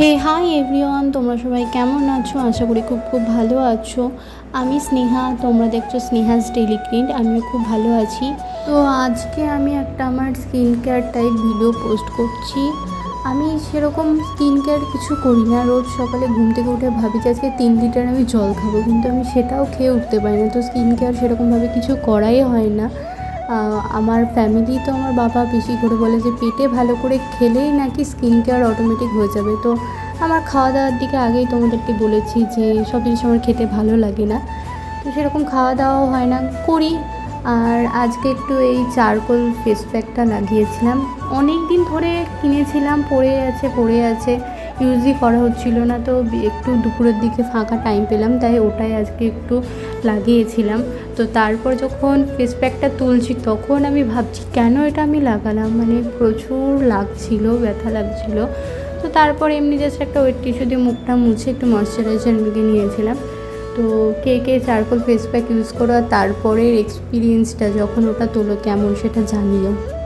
হে hi everyone তোমরা সবাই কেমন আছো? আশা করি খুব খুব ভালো আছো। আমি স্নেহা, তোমরা দেখছ স্নেহাস ডেইলি ক্রিন্ট আমিও খুব ভালো আছি। তো আজকে আমি একটা আমার skin care type video post করছি। আমি সেরকম স্কিন কেয়ার কিছু করি না। রোজ সকালে ঘুম থেকে উঠে ভাবি যে আজকে তিন লিটার আমি জল খাব, কিন্তু আমি সেটাও খেয়ে উঠতে পারি না। তো স্কিন কেয়ার সেরকমভাবে কিছু করাই হয় না। আমার ফ্যামিলি তো আমার বাবা বেশি করে বলে যে পেটে ভালো করে খেলেই নাকি স্কিন কেয়ার অটোমেটিক হয়ে যাবে। তো আমার খাওয়া দাওয়ার দিকে আগেই তোমাদেরকে বলেছি যে সব জিনিস আমার খেতে ভালো লাগে না। তো সেরকম খাওয়া দাওয়াও হয় না, করি। আর আজকে একটু এই চারকোল ফেস প্যাকটা লাগিয়েছিলাম। অনেক দিন ধরে কিনেছিলাম, পড়ে আছে পড়ে আছে। ইউজই করা হচ্ছিল না, তো একটু দুপুরের দিকে ফাঁকা টাইম পেলাম, তাই ওটাই আজকে একটু লাগিয়েছিলাম। তো তারপর যখন ফেস প্যাকটা তুলছি, তখন আমি ভাবছি, কেন এটা আমি লাগালাম? মানে প্রচুর লাগছিল, ব্যথা লাগছিল। তো তারপর এমনি জাস্ট একটা ওয়েট টিস্যু দিয়ে মুখটা মুছে একটু ময়শ্চারাইজার মেখে নিয়েছিলাম। তো কে কে চারকোল ফেস প্যাক ইউজ করো তারপরের এক্সপিরিয়েন্সটা যখন ওটা তোলো, কেমন সেটা জানিও।